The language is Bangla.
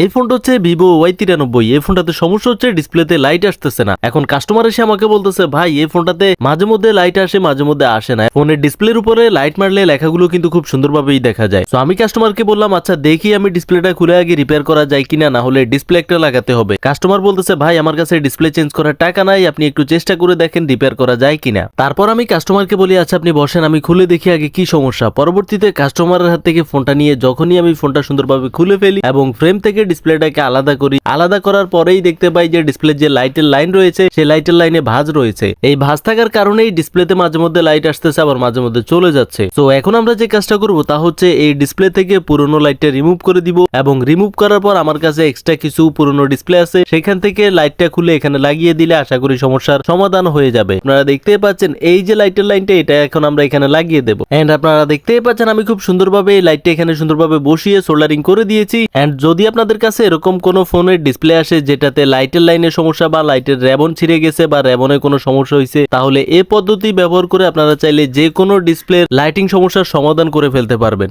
এই ফোনটা হচ্ছে ভিভো ওয়াই তিরানব্বই। এই ফোনটাতে সমস্যা হচ্ছে ডিসপ্লেতে লাইট আসতেছে না। এখন কাস্টমার এসে আমাকে বলতেছে, ভাই, এই ফোনটাতে মাঝে মধ্যে লাইট আসে, মাঝে মধ্যে আসে না। ফোনের ডিসপ্লের উপরে লাইট মারলে লেখাগুলো কিন্তু খুব সুন্দরভাবেই দেখা যায়। তো আমি কাস্টমারকে বললাম আচ্ছা দেখি আমি ডিসপ্লেটা খুলে আগে রিপেয়ার করা যায় কিনা, না হলে ডিসপ্লে একটা লাগাতে হবে। কাস্টমার বলতেছে, ভাই, আমার কাছে ডিসপ্লে চেঞ্জ করার টাকা নাই, আপনি একটু চেষ্টা করে দেখেন রিপেয়ার করা যায় কিনা। তারপর আমি কাস্টমারকে বলি আচ্ছা আপনি বসেন, আমি খুলে দেখি আগে কি সমস্যা। পরবর্তীতে কাস্টমারের হাত থেকে ফোনটা নিয়ে যখনই আমি ফোনটা সুন্দরভাবে খুলে ফেলি এবং ফ্রেম থেকে ডিসপ্লেটাকে আলাদা করি। আলাদা করার পরেই দেখতে পাই যে ডিসপ্লে যে লাইটের লাইন রয়েছে, সেই লাইটের লাইনে ভাঁজ রয়েছে। এই ভাঁজ থাকার কারণেই ডিসপ্লেতে মাঝে মধ্যে লাইট আসতেছে, আবার মাঝে মধ্যে চলে যাচ্ছে। তো এখন আমরা যে কাজটা করব তা হচ্ছে এই ডিসপ্লে থেকে পুরনো লাইটটা রিমুভ করে দিব এবং রিমুভ করার পর আমার কাছে এক্সট্রা কিছু পুরনো ডিসপ্লে আছে। সেখান থেকে লাইটটা খুলে এখানে লাগিয়ে দিলে আশা করি সমস্যার সমাধান হয়ে যাবে। আপনারা দেখতেই পাচ্ছেন এই যে লাইটের লাইনটা, এটা এখন আমরা এখানে লাগিয়ে দেবো। এন্ড আপনারা দেখতেই পাচ্ছেন আমি খুব সুন্দরভাবে এই লাইটটা এখানে সুন্দরভাবে বসিয়ে সোল্ডারিং করে দিয়েছি। এন্ড যদি আপনাদের কাছে এরকম কোনো ফোনের ডিসপ্লে আসে যেটাতে লাইটের লাইনের সমস্যা বা লাইটের র্যাবন ছিঁড়ে গেছে বা র্যাবনে কোনো সমস্যা হয়েছে তাহলে এ পদ্ধতি ব্যবহার করে আপনারা চাইলে যে কোনো ডিসপ্লে লাইটিং সমস্যার সমাধান করে ফেলতে পারবেন।